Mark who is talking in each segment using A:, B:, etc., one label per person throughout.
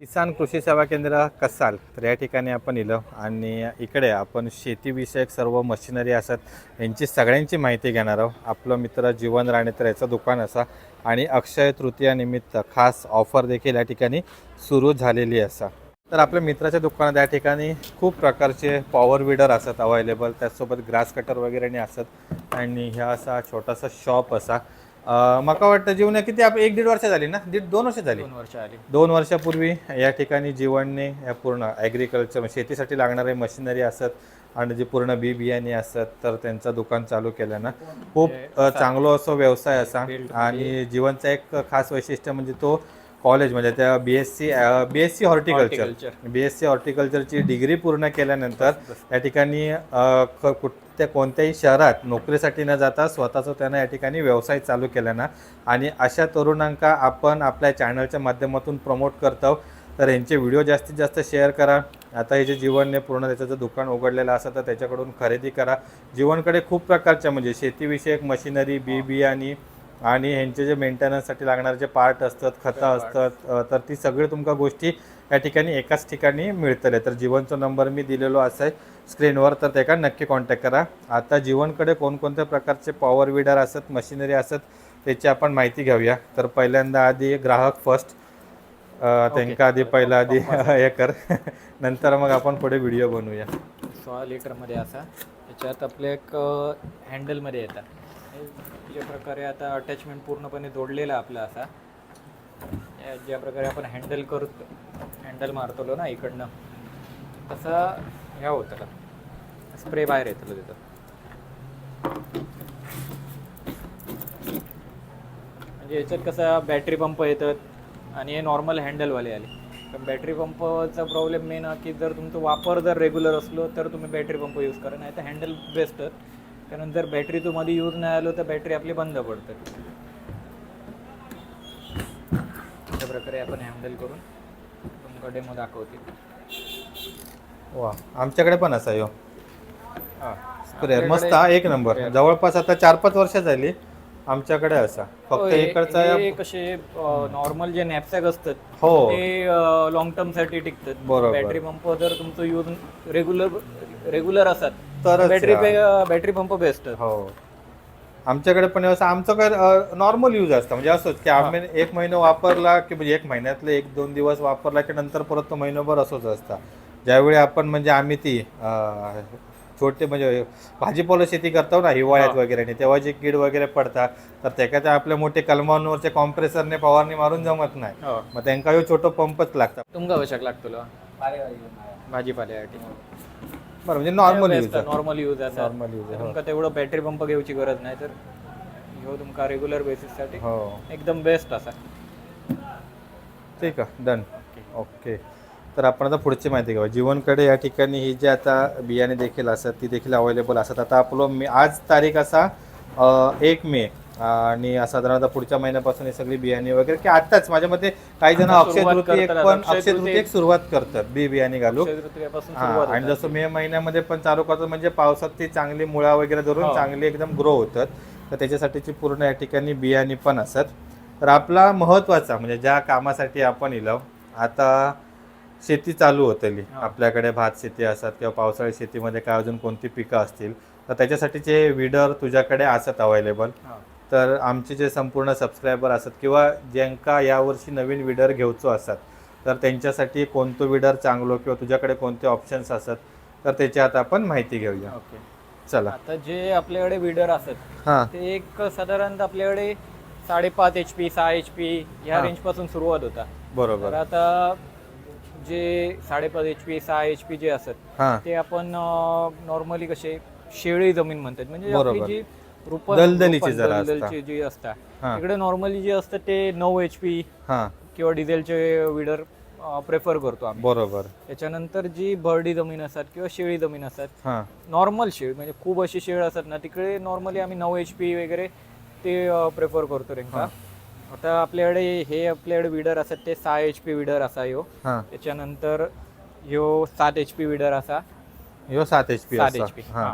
A: किसान कृषी सेवा केंद्र कसाल. तर या ठिकाणी आपण इलो आणि इकडे आपण शेतीविषयक सर्व मशिनरी असत यांची सगळ्यांची माहिती घेणार आहोत. आपलं मित्र जीवन राणे तर याचं दुकान असा आणि अक्षय तृतीयानिमित्त खास ऑफर देखील या ठिकाणी सुरू झालेली असा. तर आपल्या मित्राच्या दुकानात या ठिकाणी खूप प्रकारचे पॉवर विडर असतात अवेलेबल त्याचसोबत ग्रास कटर वगैरे असत आणि ह्या असा छोटासा शॉप असा. माका वाटतं जीवन किती आप एक दीड वर्ष झाली ना? दीड दोन वर्ष झाली.
B: दोन वर्ष आली.
A: दोन वर्षापूर्वी या ठिकाणी जीवनने या पूर्ण ॲग्रिकल्चर शेतीसाठी लागणारे मशिनरी असत आणि जे पूर्ण बी बियाणे असत तर त्यांचं दुकान चालू केलं ना. खूप अ, चांगलो असो व्यवसाय असा आणि जीवनचं एक खास वैशिष्ट्य म्हणजे तो कॉलेज म्हणजे त्या B S C B S C horticulture. B S C हॉर्टिकल्चरची degree पूर्ण केल्यानंतर या ठिकाणी कुठल्या कोणत्याही शहरात नोकरीसाठी न जाता स्वतःचा त्यानं या ठिकाणी व्यवसाय चालू केला ना. आणि अशा तरुणांका आपण आपल्या चॅनलच्या माध्यमातून प्रमोट करतो तर यांचे व्हिडिओ जास्तीत जास्त शेअर करा. आता हे जे जीवनने पूर्ण त्याचं जर दुकान उघडलेलं असं तर त्याच्याकडून खरेदी करा. जीवनकडे खूप प्रकारच्या म्हणजे शेतीविषयक मशिनरी बी बियाणी आणि ह्यांचे जे मेंटेनन्ससाठी लागणारे जे पार्ट असतात खतं असतात तर ती सगळी तुमका गोष्टी या ठिकाणी एकाच ठिकाणी मिळतले. तर जीवनचा नंबर मी दिलेलो आहे स्क्रीनवर तर त्याका नक्की कॉन्टॅक्ट करा. आता जीवनकडे कोणकोणत्या प्रकारचे पॉवर विडर असत मशिनरी असत त्याची आपण माहिती घेऊया. तर पहिल्यांदा आधी ग्राहक फर्स्ट त्यांका आधी पहिला आधी हे कर. नंतर मग आपण पुढे व्हिडिओ बनवूया.
B: सोळा लिटरमध्ये असा. याच्यात आपले एक हँडलमध्ये येतात. ज्या प्रकारे आता अटॅचमेंट पूर्णपणे जोडलेला आपला असा. या- ज्या प्रकारे आपण हँडल करतो हँडल मारतलो ना इकडनं तसा ह्या होतं स्प्रे बाहेर येतलो तिथं. म्हणजे याच्यात कसं बॅटरी पंप येतात आणि हे नॉर्मल हँडलवाले आले. पण बॅटरी पंपचा प्रॉब्लेम मेन हा की जर तुमचा वापर जर रेग्युलर असलो तर तुम्ही बॅटरी पंप यूज करा. नाही तर हँडल बेस्ट कारण जर बॅटरी तुम्हाला यूज नाही आलो तर बॅटरी आपली बंद पडते. अशा प्रकारे आपण हँडल करून तुमका डेमो दाखवते.
A: वा आमच्याकडे पण असा यो.
B: हां.
A: स्प्रेअर मस्त हा एक नंबर जवळपास आता चार पाच वर्ष झाली आमच्याकडे असा. फक्त इकडचा
B: कसे नॉर्मल जे नॅपसॅक असतात
A: हो.
B: ते लॉंग टर्मसाठी टिकतात.
A: बरोबर.
B: बॅटरी पंप जर तुमचं यूज रेग्युलर रेग्युलर असतात
A: तरच
B: बॅटरी
A: या.
B: बॅटरी पंप बेस्ट
A: हो. आमच्याकडे पण असं आमचं काय नॉर्मल यूज असतं. म्हणजे असंच की आम्ही एक महिना वापरला की म्हणजे एक महिन्यातले एक दोन दिवस वापरला की नंतर परत तो महिनाभर असंच असतं. ज्यावेळी आपण म्हणजे आम्ही ती छोटे म्हणजे भाजीपाला शेती करतो ना हिवाळ्यात वगैरे आणि तेव्हा जे कीड वगैरे पडतात तर त्याच्या त्या आपल्या मोठे कलमांवरचे कॉम्प्रेसरने फवारणी मारून जमत नाही.
B: हो.
A: मग त्यांना ह्यो छोटो पंपच लागतात
B: तुमका कशाक लागतो भाजीपाल्यासाठी.
A: बरं म्हणजे नॉर्मल यूज
B: नॉर्मल यूज असा
A: नॉर्मल यूज
B: तुमका तेवढं बॅटरी पंप घेऊची गरज नाही तर ह्यो तुमका रेग्युलर बेसिससाठी.
A: हो.
B: एकदम बेस्ट असा.
A: ठीक आहे डन ओके तर आपण आता पुढची माहिती घेऊ. जीवनकडे या ठिकाणी ही जी आता बियाणे देखील असतात ती देखील अवेलेबल असतात. आता आपलं मे आज तारीख असा एक मे. आणि साधारणतः पुढच्या महिन्यापासून ही सगळी बियाणे वगैरे की आताच माझ्या मते काही जण अक्षय
B: करतात.
A: पण
B: अक्षय तृतीयेक
A: सुरुवात करतात बी बियाणे घालून आणि. जसं मे महिन्यामध्ये पण चालू करतात म्हणजे पावसात ती चांगली मुळा वगैरे धरून
B: हो.
A: चांगली एकदम ग्रो होतात तर त्याच्यासाठीची पूर्ण या ठिकाणी बियाणे पण असतात तर आपला महत्त्वाचा म्हणजे ज्या कामासाठी आपण इलो आता शेती चालू होतली
B: हो.
A: आपल्याकडे भात शेती असतात किंवा पावसाळी शेतीमध्ये काय अजून कोणती पिकं असतील तर त्याच्यासाठीचे विडर तुझ्याकडे असतात अवेलेबल. तर आमचे जे संपूर्ण सबस्क्रायबर असतात किंवा ज्यांका यावर्षी नवीन विडर घेवचो असतात तर त्यांच्यासाठी कोणतं विडर चांगलो किंवा तुझ्याकडे कोणते ऑप्शन्स असतात तर त्याची आता आपण माहिती घेऊया.
B: ओके.
A: चला.
B: आता जे आपल्याकडे विडर असतात
A: हां.
B: ते एक साधारणतः आपल्याकडे साडेपाच एच पी सहा एच पी ह्या
A: हा.
B: रेंजपासून सुरुवात होता.
A: बरोबर.
B: आता जे साडेपाच एच पी सहा एच पी जे असतात ते आपण नॉर्मली कसे शेळी जमीन म्हणतात. म्हणजे आपली. जी रूप
A: दलदलीची जरा
B: दलदलची जी असतात इकडे नॉर्मली जे असतात ते नऊ एच पी
A: हां.
B: किंवा डिझेलचे विडर प्रेफर करतो आम्ही.
A: बरोबर.
B: त्याच्यानंतर जी बर्डी जमीन असतात किंवा शेळी जमीन असतात
A: हां.
B: नॉर्मल शेळ म्हणजे खूप अशी शेळ असतात ना तिकडे नॉर्मली आम्ही नऊ एच पी वगैरे ते प्रेफर करतो रेंका. आता आपल्याकडे हे आपल्याकडे विडर असतात ते सहा एच पी विडर असा ह्यो.
A: हां.
B: त्याच्यानंतर ह्यो सात एच पी विडर असा.
A: ह्यो सात एच पी
B: सात एच पी
A: हां.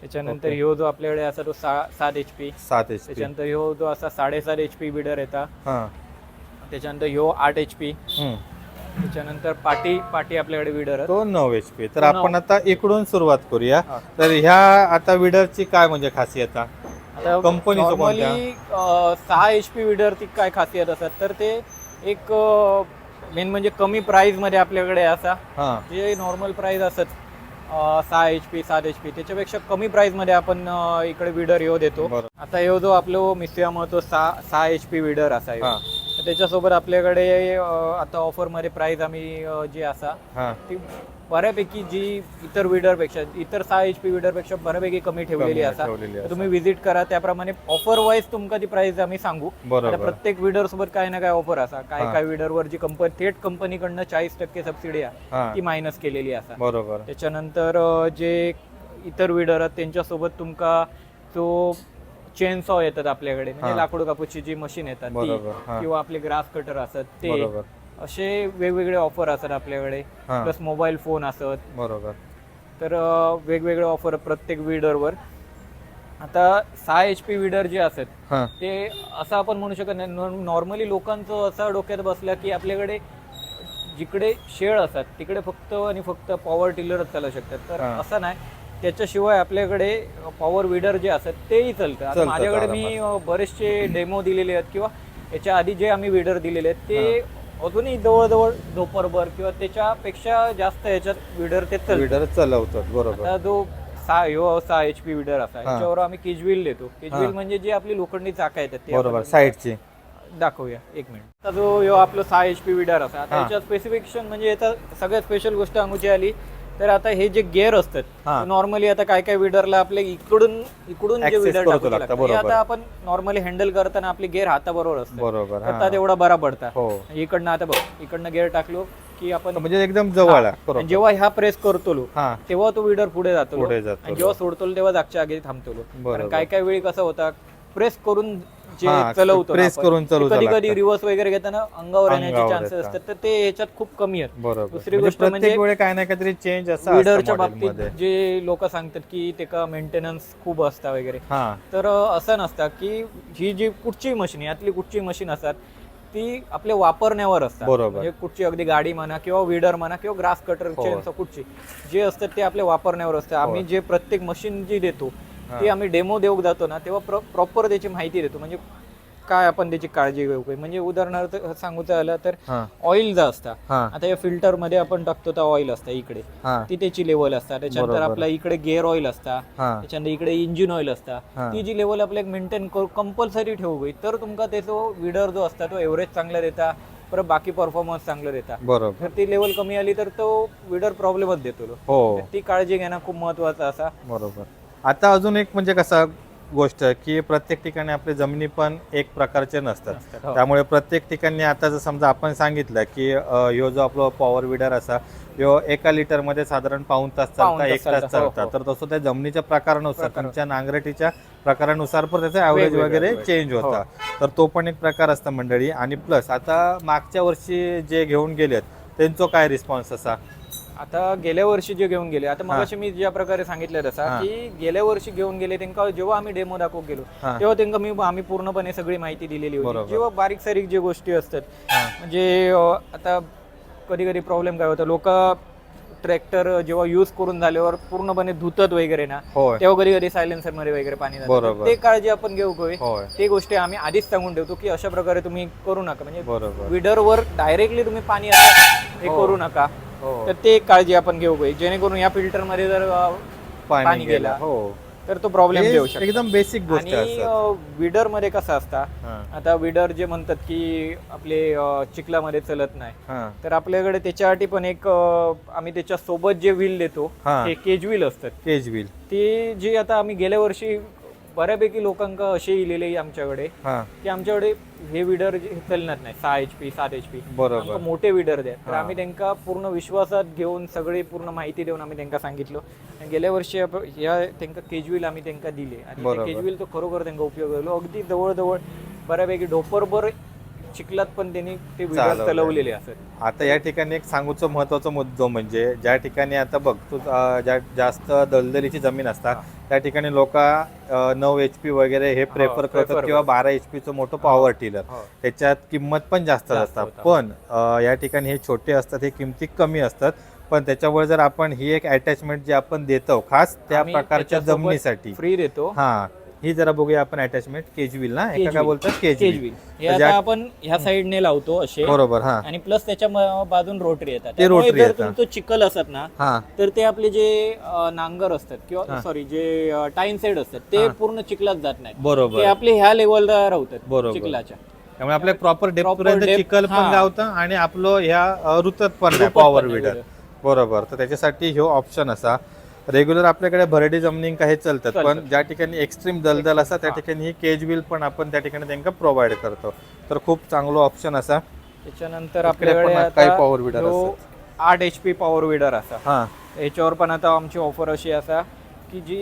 B: त्याच्यानंतर ह्यो जो आपल्याकडे असा तो सात एच पी
A: सात एच
B: त्याच्यानंतर ह्यो जो असा साडेसात एच पी विडर येता.
A: हां.
B: त्याच्यानंतर ह्यो आठ एच पी. त्याच्यानंतर पाटी पाटी आपल्याकडे विडर
A: तो नऊ एच पी तर. आपण आता इकडून सुरुवात करूया. तर ह्या आता विडरची काय म्हणजे खासियत?
B: नॉर्मली सहा एच पी विडरची काय खासियत असतात? तर ते एक मेन म्हणजे कमी प्राइसमध्ये आपल्याकडे असा. जे नॉर्मल प्राइस असत. सहा एच पी सात एच पी त्याच्यापेक्षा कमी प्राइसमध्ये आपण इकडे विडर येऊ देतो. आता ह्यो जो आपलो मिसया तो सहा सहा एच पी विडर असा.
A: हा.
B: त्याच्यासोबत आपल्याकडे आता ऑफरमध्ये प्राइस आम्ही जी असा
A: हा.
B: ती बऱ्यापैकी जी इतर विडरपेक्षा इतर सहा एच पी विडरपेक्षा बऱ्यापैकी कमी ठेवलेली असा.
A: ठेवलेली
B: तर
A: असा.
B: तुम्ही व्हिजिट करा त्याप्रमाणे ऑफर वाईज तुमका ती प्राइस आम्ही सांगू. आता
A: बरोबर.
B: प्रत्येक विडर सोबत काय ना काय ऑफर असा. काय
A: हा.
B: काय विडर वर जी कंपनी थेट कंपनीकडनं चाळीस टक्के सबसिडी आहे
A: हा.
B: ती मायनस केलेली असा.
A: बरोबर.
B: त्याच्यानंतर अं, जे इतर विडर आहेत त्यांच्यासोबत तुमका जो चेन सॉ येतात आपल्याकडे म्हणजे. लाकूड कापूची जी मशीन येतात ती किंवा आपले ग्रास कटर असतात ते असे वेगवेगळे ऑफर असतात आपल्याकडे. प्लस मोबाईल फोन असत.
A: बरोबर.
B: तर वेगवेगळे ऑफर प्रत्येक विडरवर. आता सहा एच पी विडर जे असत ते असं आपण म्हणू शकत नाही. नॉर्मली लोकांचं असं डोक्यात बसलं की आपल्याकडे जिकडे शेळ असतात तिकडे फक्त आणि फक्त पॉवर टिलरच चालू शकतात. तर. असं नाही. त्याच्याशिवाय आपल्याकडे पॉवर विडर जे असतात तेही चालतं. आता
A: चालतात
B: माझ्याकडे मी बरेचसे डेमो दिलेले आहेत किंवा याच्या आधी जे आम्ही विडर दिलेले आहेत ते अजूनही जवळजवळ झोपरभर किंवा त्याच्यापेक्षा जास्त याच्यात विडर ते चालतात
A: विडर चालवतात बरोबर.
B: आता जो सहा ह्यो सहा एच पी विडर असा. याच्यावर आम्ही केजविल देतो. केजविल. म्हणजे जी आपली लोखंडी चाका येतात ते
A: बरोबर
B: आपण
A: साईडची
B: दाखवूया एक मिनिट आता जो ह्यो आपलं सहा एच पी विडर असा आता
A: हा.
B: याच्यात स्पेसिफिकेशन म्हणजे याचा सगळ्यात स्पेशल गोष्ट सांगूची आली तर आता हे जे गेअर असतात
A: हा.
B: नॉर्मली आता काय काय विडरला आपले इकडून इकडून जे
A: Access
B: विडर
A: लागतं.
B: हे
A: बरोबर.
B: आता आपण नॉर्मली हँडल करताना आपले गेअर हाताबरोबर असतात.
A: बरोबर
B: आता तेवढा बरा पडता.
A: हो.
B: इकडनं आता बघ इकडनं गेअर टाकलो की आपण
A: म्हणजे एकदम जवळ आहे
B: आणि
A: बरोबर.
B: जेव्हा ह्या प्रेस करतो लो,
A: हा.
B: तेव्हा तो विडर पुढे जातो
A: पुढे जातो
B: आणि जेव्हा सोडतो तेव्हा जागच्या आगी थांबतो
A: बरोबर.
B: कारण काय काय वेळी कसं होता प्रेस करून जे चलवतो
A: press करून चालवता
B: कधी कधी. रिव्हर्स वगैरे घेताना अंगावर येण्याचे चान्सेस. असतात. तर ते ह्याच्यात खूप कमी आहेत. दुसरी
A: म्हणजे
B: गोष्ट
A: प्रत्येक
B: म्हणजे
A: काय ना काहीतरी चेंज असं
B: विडरच्या
A: असतं model
B: बाबतीत. जे लोक सांगतात की त्याचा मेंटेनन्स खूप असता वगैरे. तर असं नसतं की ही जी कुठची मशीन यातली कुठची मशीन असतात ती आपल्या वापरण्यावर असतात. म्हणजे कुठची अगदी गाडी म्हणा किंवा विडर म्हणा किंवा ग्रास कटर कुठची जे असतात ते आपल्या वापरण्यावर असतं. आम्ही जे प्रत्येक मशीन जी देतो ती आम्ही डेमो देऊ जातो ना तेव्हा प्रॉपर त्याची माहिती देतो. म्हणजे काय आपण त्याची काळजी घेऊ काय? म्हणजे उदाहरणार्थ सांगूचं आलं तर ऑइल जा असता आता या फिल्टरमध्ये आपण टाकतो तर ऑइल असतं इकडे. ती त्याची लेवल असता. त्याच्यानंतर. आपल्या इकडे गेअर ऑइल असता. त्याच्यानंतर इकडे इंजिन ऑइल असता. ती जी लेवल आपल्याक मेंटेन करू कंपल्सरी ठेवू तर तुमका त्याचो विडर जो असता तो एव्हरेज चांगला देता परत बाकी परफॉर्मन्स चांगलं देता.
A: बरोबर.
B: ती लेवल कमी आली तर तो विडर प्रॉब्लेमच देतो.
A: हो.
B: ती काळजी घेणं खूप महत्वाचं असा.
A: बरोबर. आता अजून एक म्हणजे कसा गोष्ट की प्रत्येक ठिकाणी आपली जमिनी पण एक प्रकारचे नसतात.
B: हो.
A: त्यामुळे प्रत्येक ठिकाणी आता जर समजा आपण सांगितलं की ह्यो जो आपला पॉवर विडर असा ह्यो एका लिटरमध्ये साधारण पाऊन तास चालता एक तास
B: चालतं, हो, हो.
A: तर तसं त्या जमिनीच्या प्रकारानुसार
B: प्रकार.
A: तुमच्या नांगरटीच्या प्रकारानुसार पण त्याचा ॲव्हरेज
B: वेगवेगळं,
A: वगैरे. चेंज होता तर तो पण एक प्रकार असता मंडळी आणि प्लस आता मागच्या वर्षी जे घेऊन गेलेत त्यांचा काय रिस्पॉन्स असा
B: आता गेल्या वर्षी जे घेऊन गेले आता मगाशी मी ज्या प्रकारे सांगितलं तसा. की गेल्या वर्षी घेऊन गेले त्यांना जेव्हा आम्ही डेमो दाखवू गेलो. तेव्हा त्यांना मी आम्ही पूर्णपणे सगळी माहिती दिलेली होती. जेव्हा बारीक सारीक जे गोष्टी असतात. म्हणजे आता कधी कधी प्रॉब्लेम काय होतं लोक ट्रॅक्टर जेव्हा यूज करून झाल्यावर पूर्णपणे धुतत वगैरे ना तेव्हा कधी कधी सायलेन्सरमध्ये वगैरे पाणी जातं. ते काळजी आपण घेऊ ते गोष्टी आम्ही आधीच सांगून ठेवतो की अशा प्रकारे तुम्ही करू नका म्हणजे विडरवर डायरेक्टली तुम्ही पाणी हे
A: हो.
B: करू नका
A: हो.
B: तर ते काळजी आपण घेऊ गोय जेणेकरून या फिल्टरमध्ये जर अं, पाणी गेलं.
A: हो.
B: तर तो प्रॉब्लेम
A: हे
B: येऊ शकतो.
A: एकदम बेसिक गोष्ट
B: आणि
A: असतात.
B: विडरमध्ये कसं असता
A: हा,
B: आता विडर जे म्हणतात की आपले अं, चिखलामध्ये चलत नाही.
A: हा,
B: तर आपल्याकडे त्याच्यासाठी पण एक अं, आम्ही त्याच्या सोबत जे व्हील देतो
A: हा.
B: ते केज व्हील असतात.
A: केज व्हील
B: ते जे आता आम्ही गेल्या वर्षी बऱ्यापैकी लोकांका असे इलेले आमच्याकडे
A: हा.
B: की आमच्याकडे हे विडर चालणार नाही. सहा एच पी सात एच पी
A: बरोबर.
B: मोठे विडर द्या. तर. आम्ही त्यांना पूर्ण विश्वासात घेऊन सगळी पूर्ण माहिती देऊन आम्ही त्यांना सांगितलं. आणि गेल्या वर्षी या त्यांना केजविल आम्ही त्यांना दिले. आणि. केजविल तो खरोखर त्यांना उपयोग झालो. अगदी जवळजवळ बऱ्यापैकी डोपरभर चिखलात पण त्यांनी ते
A: चालवलंय.
B: चालवलेले असत
A: आता या ठिकाणी एक सांगूचं महत्त्वाचा मुद्दा म्हणजे ज्या ठिकाणी आता बघ तू अं, ज्या जास्त दलदलीची जमीन असतात
B: हा.
A: त्या ठिकाणी लोक नऊ एच पी वगैरे हे प्रेफर
B: prefer
A: करतात किंवा बारा एच पीचं मोठं पॉवर टिलर. त्याच्यात किंमत पण जास्त
B: जास्त
A: असतात
B: होतात.
A: पण अं, या ठिकाणी हे छोटे असतात हे किमती कमी असतात पण त्याच्यावर जर आपण ही एक अटॅचमेंट जी आपण देतो खास त्या
B: आम्ही
A: प्रकारच्या
B: त्याच्यासोबत
A: जमिनीसाठी
B: फ्री देतो
A: हा ही जरा बघूया आपण अटॅचमेंट केजविल ना एका काय. बोलतात
B: हे आता
A: ज्या-
B: आपण ह्या साईडने लावतो असे
A: बरोबर हा
B: आणि प्लस त्याच्या बाजून रोटरी येतात
A: ते रोटरी.
B: तुमचं चिखल असत ना
A: हा
B: तर ते आपले जे नांगर असतात
A: हा.
B: किंवा सॉरी जे टाईम साईड असतात ते
A: हा.
B: पूर्ण चिखलात जात नाहीत ते
A: बरोबर
B: आपले ह्या लेवलला राहतात
A: बरोबर.
B: चिखलाच्या
A: त्यामुळे आपल्या प्रॉपर डेप्थ चिखल पण
B: हा.
A: गावतं आणि आपलं ह्या ऋतत पण नाही पॉवर
B: नाही
A: विडर. बरोबर तर त्याच्यासाठी ह्यो ऑप्शन असा रेग्युलर आपल्याकडे भरडी जमिनी काही चालतात पण. ज्या ठिकाणी एक्स्ट्रीम दलदल असतात त्या ठिकाणी ही केज व्हील पण आपण त्या ठिकाणी त्यांना प्रोव्हाइड करतो. तर खूप चांगलं ऑप्शन असा.
B: त्याच्यानंतर आपल्याकडे
A: काही wider
B: जो आठ एच पी पॉवर विडर असा.
A: हा.
B: याच्यावर पण आता आमची ऑफर अशी असा. की जी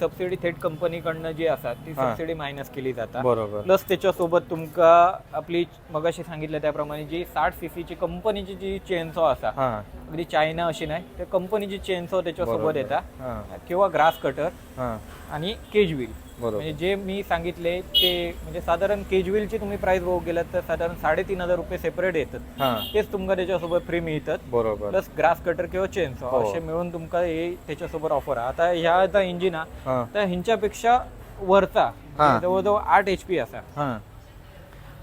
B: सबसिडी थेट कंपनीकडनं जी असा ती
A: हा.
B: सबसिडी मायनस केली जाता
A: बरोबर.
B: प्लस त्याच्यासोबत तुमका आपली मगाशी सांगितलं त्याप्रमाणे जी साठ सीसीची कंपनीची जी चेनसॉ असा
A: हा.
B: अगदी चायना अशी नाही त्या कंपनीची चेनसॉ त्याच्यासोबत
A: बरोबर.
B: येता
A: हा.
B: किंवा ग्रास कटर
A: हा.
B: आणि केज व्हील
A: बरोबर
B: म्हणजे जे मी सांगितले ते म्हणजे साधारण केज व्हीलची तुम्ही प्राइस बघू गेलात तर साधारण साडेतीन हजार रुपये सेपरेट येतात. तेच तुमका त्याच्यासोबत फ्री मिळतात.
A: बरोबर.
B: प्लस ग्रास कटर किंवा चेन्स
A: हो.
B: असे मिळून तुमका हे त्याच्यासोबत ऑफर आहे. आता ह्या आता इंजिन हा. तर ह्यांच्यापेक्षा वरचा
A: हा.
B: जवळजवळ आठ एच पी असा.
A: हा.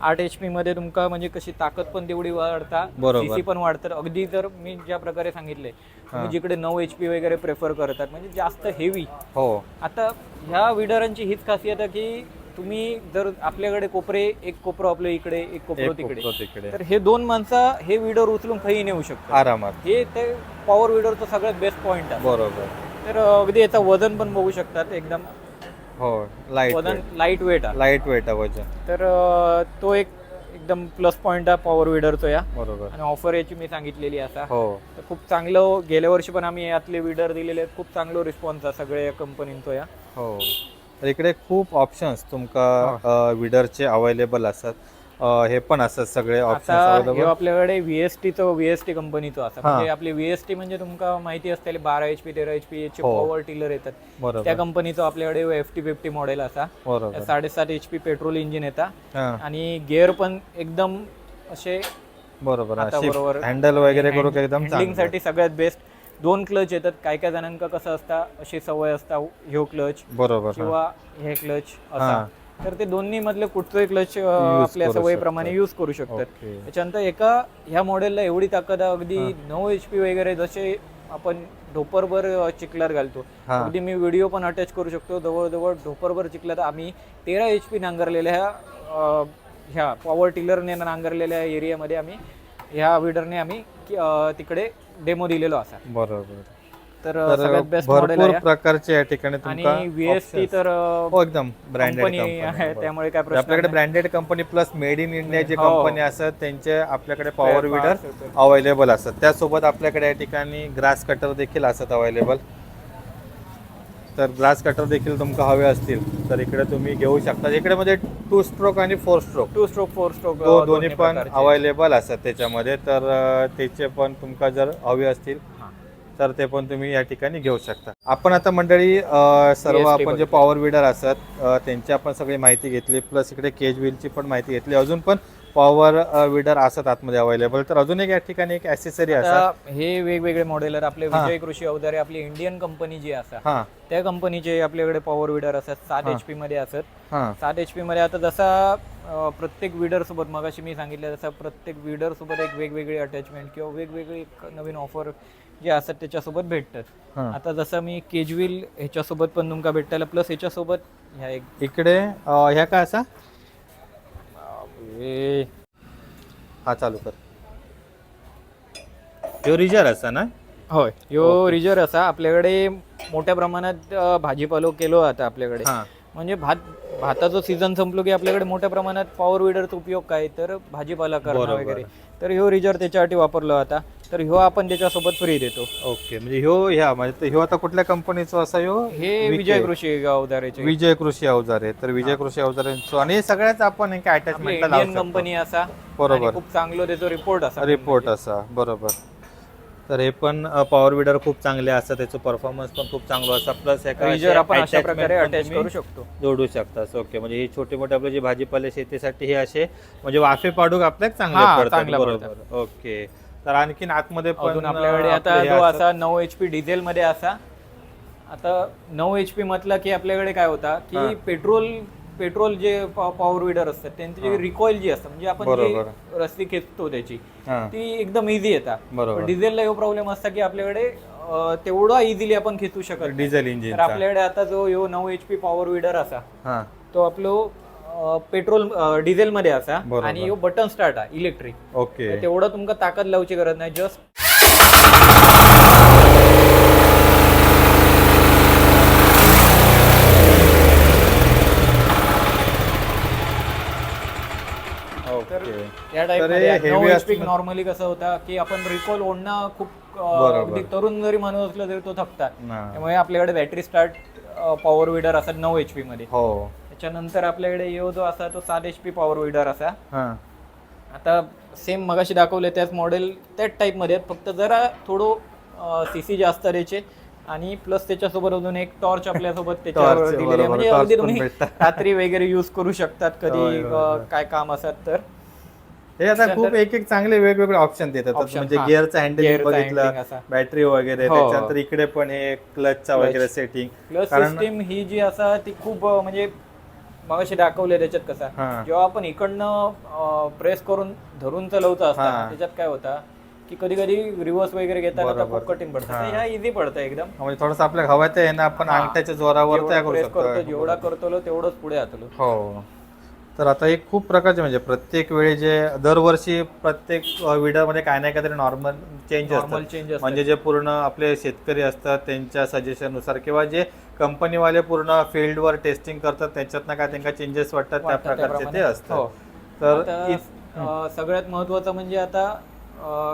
B: आठ एच पी मध्ये तुमका म्हणजे कशी ताकद पण तेवढी वाढता
A: बरोबर.
B: पण वाढतात. अगदी जर मी ज्या प्रकारे सांगितले. तुम्ही जिकडे नऊ एच पी वगैरे प्रेफर करतात म्हणजे जास्त हेवी
A: हो.
B: आता ह्या विडरांची हीच खासियत आहे की तुम्ही जर आपल्याकडे कोपरे एक कोपरं आपलं इकडे एक कोपरं तिकडे तर हे दोन माणसं हे विडर उचलून काही नेऊ शकतात.
A: आरामात.
B: हे ते पॉवर विडरचं सगळ्यात बेस्ट पॉइंट आहे.
A: बरोबर.
B: तर अगदी याचं वजन पण बघू शकतात एकदम.
A: हो लाइट
B: वजन लाइट वेट आहे.
A: लाइट वेट आहे वजन.
B: तर तो एक एकदम प्लस पॉइंट आहे पॉवर विडरचा या.
A: बरोबर.
B: आणि ऑफर याची मी सांगितलेली असा
A: हो.
B: तर खूप चांगलं गेल्या वर्षी पण आम्ही यातले विडर दिलेले आहेत. खूप चांगलं रिस्पॉन्स आहे सगळ्या कंपनींचा या.
A: हो. तर इकडे खूप ऑप्शन्स तुमका विडरचे अवेलेबल असतात. हे पण असतात सगळे
B: आता हे
A: अवेलेबल
B: आपल्याकडे व्हीएसटीचं व्हीएसटी कंपनीचं असं. म्हणजे आपली व्हीएसटी म्हणजे तुमका माहिती असते बारा एच पी तेरा एच पी चे. पॉवर टिलर येतात. त्या कंपनीचं आपल्याकडे एफ टी फिफ्टी मॉडेल असा. साडेसात एच पी पेट्रोल इंजिन येतात आणि गिअर पण एकदम असे
A: बरोबर.
B: बरोबर.
A: हँडल वगैरे करू एकदम.
B: साठी सगळ्यात बेस्ट दोन क्लच येतात. काय काय जणांका कसं असता अशी सवय असता ह्यो क्लच
A: बरोबर.
B: किंवा हे क्लच. असा. तर ते दोन्ही मधले कुठचंही क्लच आपल्या सवयीप्रमाणे. यूज करू शकतात. त्याच्यानंतर एका ह्या मॉडेलला एवढी ताकद अगदी नऊ एच पी वगैरे जसे आपण ढोपरभर अ, चिखलात घालतो. अगदी मी व्हिडिओ पण अटॅच करू शकतो जवळजवळ ढोपरभर चिखलात आम्ही तेरा एच पी नांगरलेल्या ह्या पॉवर टिलरने नांगरलेल्या एरियामध्ये आम्ही ह्या विडरने आम्ही तिकडे डेमो दिलेलो असा
A: बरोबर
B: तर सगळ्यात बेस्ट मॉडेल
A: भरपूर
B: आहे
A: प्रकारचे या ठिकाणी
B: आणि
A: तुमका
B: व्हीएसटी
A: options.
B: तर
A: हो एकदम ब्रँडेड
B: कंपनी आहे त्यामुळे काय प्रश्न
A: आपल्याकडे. Branded company plus made in India जे
B: हो.
A: कंपनी असतात त्यांचे आपल्याकडे पॉवर विडर. अवेलेबल असतात. त्यासोबत आपल्याकडे या ठिकाणी ग्रास कटर देखील असतात अवेलेबल तर ग्रास कटर देखील तुमका हवे असतील. तर इकडे तुम्ही घेऊ शकता. इकडे मध्ये टू स्ट्रोक आणि four stroke
B: two stroke four stroke
A: दोन्ही पण अवेलेबल असतात त्याच्यामध्ये. तर त्याचे पण तुमका जर हवे असतील तर ते पण तुम्ही या ठिकाणी घेऊ शकता. आपण आता मंडळी सर्व आपण जे. पॉवर विडर असतात त्यांची आपण सगळी माहिती घेतली प्लस इकडे केज व्हीलची पण माहिती घेतली. अजून पण पॉवर विडर असतात आतमध्ये अवेलेबल तर अजून एक या ठिकाणी एक ॲसेसरी असतात.
B: हे वेगवेगळे मॉडेल आहेत. आपले. विजय कृषी अवजारे आपली इंडियन कंपनी जी असा
A: हां.
B: त्या कंपनीचे आपल्याकडे पॉवर विडर असतात. सात
A: हा.
B: एच पी मध्ये असत सात एच पी मध्ये आता जसा प्रत्येक विडर सोबत मगाशी मी सांगितलं तसं प्रत्येक विडर सोबत एक वेगवेगळी अटॅचमेंट किंवा वेगवेगळी नवीन ऑफर जे असतात त्याच्यासोबत भेटतात.
A: हां.
B: आता जसं मी केजविल ह्याच्यासोबत पण तुमका भेटायला प्लस ह्याच्यासोबत ह्या एक
A: इकडे अं, ह्या काय असा?
B: हे-
A: हा चालू कर. ह्यो रिजर असा ना?
B: होय यो रिजर असा. आपल्याकडे मोठ्या प्रमाणात अं, भाजीपालो केलो आता आपल्याकडे.
A: हां.
B: म्हणजे भात भाताचं सीझन संपलो की आपल्याकडे मोठ्या प्रमाणात पॉवर विडरचा उपयोग काय? तर भाजीपाला करणं
A: बरोबर.
B: वगैरे. तर ह्यो रिजर त्याच्यासाठी वापरलो आता. तर ह्यो आपण त्याच्यासोबत फ्री देतो.
A: ओके म्हणजे ह्यो ह्या म्हणजे ह्यो आता कुठल्या कंपनीचा असा ह्यो?
B: हे
A: विजय.
B: विजय कृषी अवजारेचे.
A: विजय कृषी अवजार. तर विजय कृषी अवजारांचं आणि सगळ्याच आपण अटॅचमेंट
B: कंपनी असा.
A: बरोबर.
B: आणि खूप चांगलं त्याचा रिपोर्ट असा.
A: रिपोर्ट असा. बरोबर. तर हे पण पॉवर विडर खूप चांगले असतात. त्याचं परफॉर्मन्स पण खूप चांगलं असतं. प्लस
B: आपण अशा प्रकारे अटॅच करू शकतो.
A: जोडू शकता. ओके म्हणजे ही छोटे मोठे आपले जे भाजीपाले शेतीसाठी हे असे म्हणजे वाफे पाडूक आपल्याला चांगले
B: चांगल्या
A: बरोबर. ओके तर आणखीन आतमध्ये पण
B: आपल्याकडे आता जो. असा नऊ एच पी डिझेल मध्ये असा आता नऊ एच पी म्हटलं की आपल्याकडे काय होता. की पेट्रोल पेट्रोल जे पॉवर विडर असतात त्यांची
A: हा.
B: रिकॉईल जी असतं म्हणजे आपण. जी रस्सी खेचतो त्याची
A: हा,
B: ती एकदम इझी येतात डिझेलला यो प्रॉब्लेम असता की आपल्याकडे तेवढा इझिली आपण खेचू शकत.
A: डिझेल
B: तर
A: इंजिन
B: आपल्याकडे आता जो यो नऊ एच पी पॉवर विडर असा
A: हा
B: तो आपलो पेट्रोल डिझेल मध्ये असा. आणि यो बटन स्टार्ट आहे इलेक्ट्रिक
A: ओके
B: तेवढं तुमका ताकद लावची गरज नाही जस्ट
A: ओके
B: या टाइप नॉर्मली कसं होता की आपण रिकॉल ओढणं खूप. अगदी तरुण जरी माणूस असला तरी तो थकतात.
A: ना.
B: त्यामुळे आपल्याकडे बॅटरी स्टार्ट पॉवर विडर असा नऊ एच पी मध्ये.
A: हो.
B: त्याच्यानंतर आपल्याकडे यो जो असा तो सात एच पी पॉवर विडर असा.
A: हा.
B: आता सेम मगाशी दाखवले त्याच मॉडेल त्याच टाईपमध्ये फक्त जरा थोडं सी सी जास्त त्याचे आणि प्लस त्याच्यासोबत अजून एक टॉर्च आपल्यासोबत त्याच्यावर दिलेली. म्हणजे अगदी तुम्ही. रात्री वगैरे युज करू शकतात कधी काय काम असत तर.
A: हे आता खूप एक एक चांगले वेगवेगळे ऑप्शन देतात म्हणजे. गिअरचं हँडल बघितलं. बॅटरी वगैरे
B: हो.
A: त्याच्यानंतर इकडे पण हे क्लचचा. वगैरे सेटिंग
B: सिस्टीम ही जी असा ती खूप म्हणजे मगाशी दाखवले त्याच्यात कसा. जेव्हा आपण इकडनं प्रेस करून धरून चालवतो असताना
A: हा.
B: त्याच्यात काय होता की कधी कधी रिव्हर्स वगैरे घेताना. खूप कठीण पडतं ह्या इझी पडतं एकदम
A: म्हणजे थोडंसं आपल्या हव्यात आहे ना आपण. अंगठ्याच्या जोरावर
B: जेवढं
A: त्या करू
B: press करतो जेवढा करतो तेवढंच पुढे आतलो
A: हो तर आता हे खूप प्रकारचे म्हणजे प्रत्येक वेळी जे दरवर्षी प्रत्येकमध्ये काय नाही काहीतरी नॉर्मल चेंज
B: नॉर्मल चेंज
A: म्हणजे जे पूर्ण आपले शेतकरी असतात त्यांच्या सजेशननुसार किंवा जे कंपनीवाले पूर्ण फील्डवर टेस्टिंग करतात त्याच्यातनं काय त्यांना चेंजेस वाटतात त्या प्रकारचे ते असतात. तर इत-
B: तर सगळ्यात महत्वाचं म्हणजे आता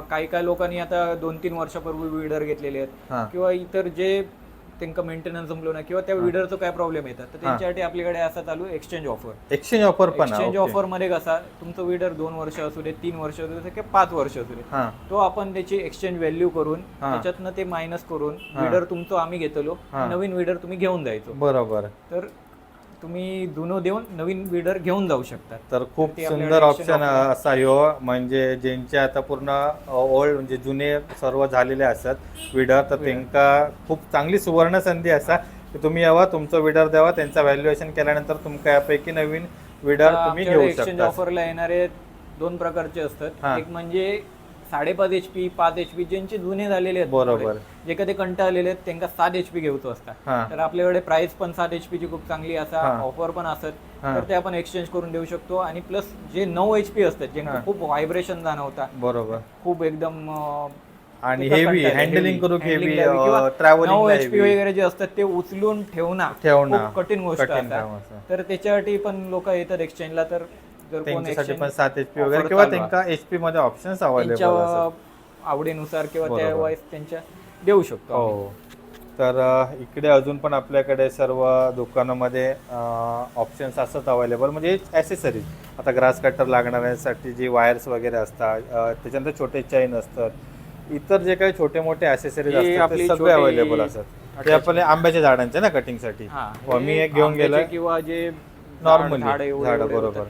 B: काही काही लोकांनी आता दोन तीन वर्षापूर्वी विडर घेतलेले आहेत.
A: हा.
B: किंवा इतर जे त्यांना मेंटेनन्स जमलो ना किंवा त्या विडरचं काय प्रॉब्लेम येतात तर त्यांच्यासाठी आपल्याकडे असा चालू एक्सचेंज ऑफर
A: एक्सचेंज ऑफर पण
B: एक्सचेंज. ऑफरमध्ये कसा तुमचं विडर दोन वर्ष असू दे तीन वर्ष असू दे किंवा पाच वर्ष असू दे तो आपण त्याची एक्सचेंज व्हॅल्यू करून. त्याच्यातनं ते मायनस करून. विडर तुमचं आम्ही घेतलो. नवीन विडर तुम्ही घेऊन जायचो
A: बरोबर
B: तर तुम्ही जुनं देऊन नवीन विडर घेऊन जाऊ शकता.
A: तर खूप
B: ते
A: सुंदर ऑप्शन
B: offer
A: असा ह्यो म्हणजे ज्यांचे आता पूर्ण ओल्ड म्हणजे जुने सर्व झालेले असतात विडर तर त्यांका खूप चांगली सुवर्ण संधी असा की तुम्ही यावा तुमचं विडर द्यावा त्यांचा व्हॅल्युएशन केल्यानंतर तुमका यापैकी नवीन विडर तुम्ही घेऊ
B: एक्सचेंज
A: शकता.
B: ऑफरला येणारे दोन प्रकारचे
A: हा.
B: असतात एक म्हणजे साडेपाच एच पी पाच एच पी ज्यांचे जुने झालेले आहेत
A: बरोबर.
B: जे कधी कंटाळलेले आहेत त्यांना सात एच पी घेऊचो असतात तर आपल्याकडे प्राइस पण सात एच ची खूप चांगली असा. ऑफर पण असत. तर ते आपण एक्सचेंज करून देऊ शकतो आणि प्लस जे नऊ एच पी असतात ज्यांना. खूप व्हायब्रेशन जाणवता
A: बरोबर
B: खूप एकदम
A: आणि हेवी हँडलिंग करू हेवी ट्रॅव्हलिंग
B: नऊ एच पी वगैरे जे असतात ते उचलून ठेवणं
A: ठेवणं
B: खूप कठीण गोष्ट असतात. तर त्याच्यासाठी पण लोक येतात एक्सचेंजला तर जर
A: त्यांच्यासाठी पण सात एच पी वगैरे किंवा. त्यांना एच पी मध्ये ऑप्शन्स अवेलेबल असतात
B: आवडीनुसार किंवा त्या. वाईस त्यांच्या देऊ शकतो आम्ही.
A: हो तर अ, इकडे अजून पण आपल्याकडे सर्व दुकानामध्ये ऑप्शन्स असतात अवेलेबल म्हणजे ॲसेसरीज आता ग्रास कटर लागणाऱ्यांसाठी जी वायर्स वगैरे असतात अ, त्याच्यानंतर छोटे चैन असतात इतर जे काही छोटे मोठे ॲसेसरीज
B: ही
A: असतात ते
B: आपली
A: सगळे
B: छोटी
A: अवेलेबल असतात ते आपले आंब्याच्या झाडांचे ना कटिंगसाठी
B: हा,
A: हो, मी एक घेऊन
B: आंब्याचे
A: गेलोय.
B: किंवा जे
A: Normally,
B: झाड
A: बरोबर.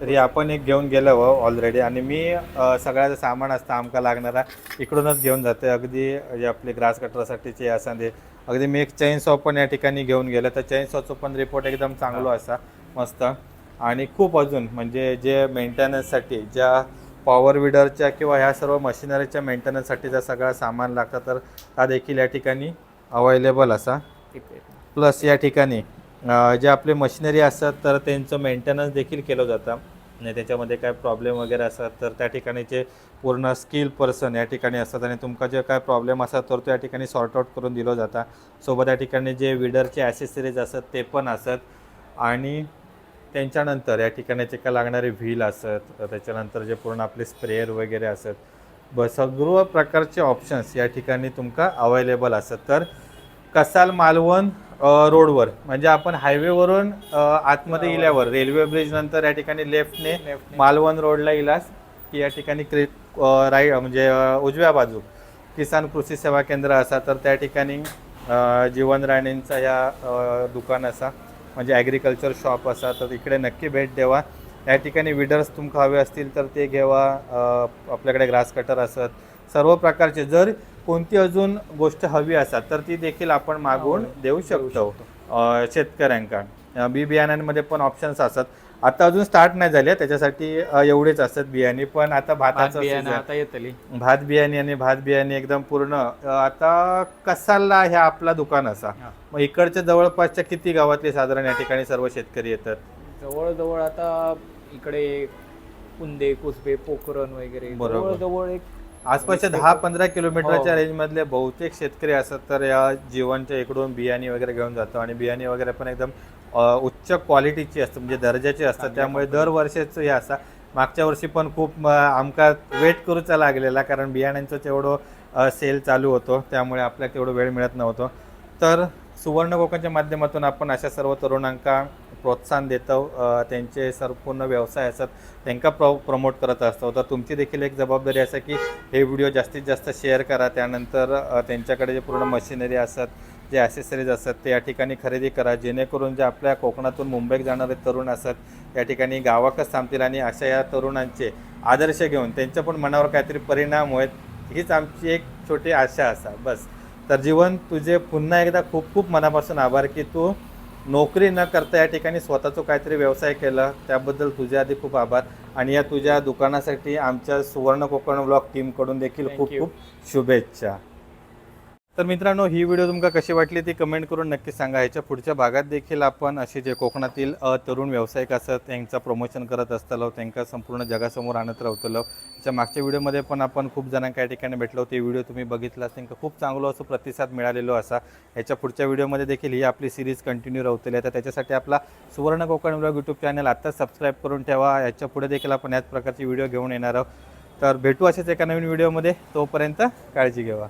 A: तर आपण एक घेऊन गेलो हो ऑलरेडी आणि मी अ, सगळ्याचं सामान असतं आमका लागणारा इकडूनच घेऊन जाते. अगदी जे आपले ग्रास कटरसाठीचे असा दे अगदी मी एक चैन सॉ पण या ठिकाणी घेऊन गेलो. तर चैन सॉचं पण रिपोर्ट एकदम चांगलो असा मस्त. आणि खूप अजून म्हणजे जे मेंटेनन्ससाठी ज्या पॉवर विडरच्या किंवा ह्या सर्व मशिनरीच्या मेंटेनन्ससाठीचा सगळा सामान लागतं तर हा देखील या ठिकाणी अवेलेबल असा. प्लस या ठिकाणी जे आपले मशिनरी असतात तर त्यांचं मेंटेनन्स देखील केलं जातं. आणि त्याच्यामध्ये काय प्रॉब्लेम वगैरे असतात तर त्या ठिकाणी जे पूर्ण स्किल पर्सन या ठिकाणी असतात आणि तुमका जे काय प्रॉब्लेम असतात तर तो या ठिकाणी सॉर्ट आउट करून दिलं जातं. सोबत या ठिकाणी जे विडरचे ॲसेसरीज असतात ते पण असत आणि त्यांच्यानंतर या ठिकाणी जे काय लागणारे व्हील असत त्याच्यानंतर जे पूर्ण आपले स्प्रेअर वगैरे असत ब सर्व प्रकारचे ऑप्शन्स या ठिकाणी तुमका अवेलेबल असत तर कसाल मालवण रोडवर. म्हणजे आपण हायवेवरून आतमध्ये गेल्यावर रेल्वे ब्रिज नंतर या ठिकाणी लेफ्टने. मालवण रोडला इलास की या ठिकाणी क्रि राईट म्हणजे उजव्या बाजू किसान कृषी सेवा केंद्र असा तर त्या ठिकाणी जीवन राणेंचा या दुकान असा म्हणजे ॲग्रिकल्चर शॉप असा तर इकडे नक्की भेट द्यावा. या ठिकाणी विडर्स तुमका हवे असतील तर ते घेवा. आपल्याकडे ग्रास कटर असत सर्व प्रकारचे जर कोणती अजून गोष्ट हवी असतात तर ती देखील आपण मागवून देऊ शकतो. शेतकऱ्यांका. बी बियाण्यांमध्ये पण ऑप्शन्स असतात. आता अजून स्टार्ट नाही झाले त्याच्यासाठी एवढेच असतात बियाणे पण आता
B: भात
A: भाताचं
B: येतली.
A: भात बियाणे आणि भात बियाणे एकदम पूर्ण आता कसाला ह्या आपला दुकान असा. मग इकडच्या जवळपासच्या किती गावातले साधारण या ठिकाणी सर्व शेतकरी येतात?
B: जवळजवळ आता इकडे कुंदे कुसबे पोखरण वगैरे.
A: बरोबर.
B: जवळ एक
A: आसपासच्या दहा पंधरा किलोमीटरच्या
B: हो.
A: रेंजमधले बहुतेक शेतकरी असतात तर या जीवनच्या इकडून बियाणे वगैरे घेऊन जातो. आणि बियाणे वगैरे पण एकदम उच्च क्वालिटीची असतात म्हणजे दर्जाची असतात. त्यामुळे. दरवर्षीचं हे असा मागच्या वर्षी पण खूप आमका वेट करूचा लागलेला कारण बियाण्यांचं तेवढं सेल चालू होतो. त्यामुळे आपल्याला तेवढं वेळ मिळत नव्हतं. तर सुवर्ण कोकणच्या माध्यमातून आपण अशा सर्व तरुणांका प्रोत्साहन देतो त्यांचे सर्व संपूर्ण व्यवसाय असतात त्यांना प्र प्रमोट करत असतो. तर तुमची देखील एक जबाबदारी असं की हे व्हिडिओ जास्तीत जास्त शेअर करा. त्यानंतर त्यांच्याकडे जे पूर्ण मशिनरी असतात जे ॲसेसरीज असतात ते या ठिकाणी खरेदी करा. जेणेकरून जे आपल्या कोकणातून मुंबईत जाणारे तरुण असतात या ठिकाणी गावाकच थांबतील आणि अशा या तरुणांचे आदर्श घेऊन त्यांच्या पण मनावर काहीतरी परिणाम होईल हीच आमची एक छोटी आशा असा. बस. तर जीवन तुझे पुन्हा एकदा खूप खूप मनापासून आभार की तू नोकरी न करता या ठिकाणी स्वतःचा काहीतरी व्यवसाय केला. त्याबद्दल तुझ्या आधी खूप आभार. आणि या तुझ्या दुकानासाठी आमच्या सुवर्ण कोकण ब्लॉग टीमकडून देखील खूप. खूप शुभेच्छा. तर मित्रांनो ही व्हिडिओ तुमका कशी वाटली ती कमेंट करून नक्की सांगा. ह्याच्या पुढच्या भागात देखील आपण असे जे कोकणातील तरुण व्यावसायिक असतात त्यांचं प्रमोशन करत असतलो त्यांना संपूर्ण जगासमोर आणत राहतलो. त्याच्या मागच्या व्हिडिओमध्ये पण आपण खूप जणांना या ठिकाणी भेटलो. ते व्हिडिओ तुम्ही बघितला त्यांना खूप चांगलो असं प्रतिसाद मिळालेलो असा. ह्याच्या पुढच्या व्हिडिओमध्ये देखील ही आपली सिरीज कंटिन्यू राहतली. तर त्याच्यासाठी आपला Suvarna Konkan blog YouTube channel आत्ताच सबस्क्राईब करून ठेवा. याच्यापुढे देखील आपण याच प्रकारची व्हिडिओ घेऊन येणार आहोत. तर भेटू असेच एका नवीन व्हिडिओमध्ये. तोपर्यंत काळजी घ्यावा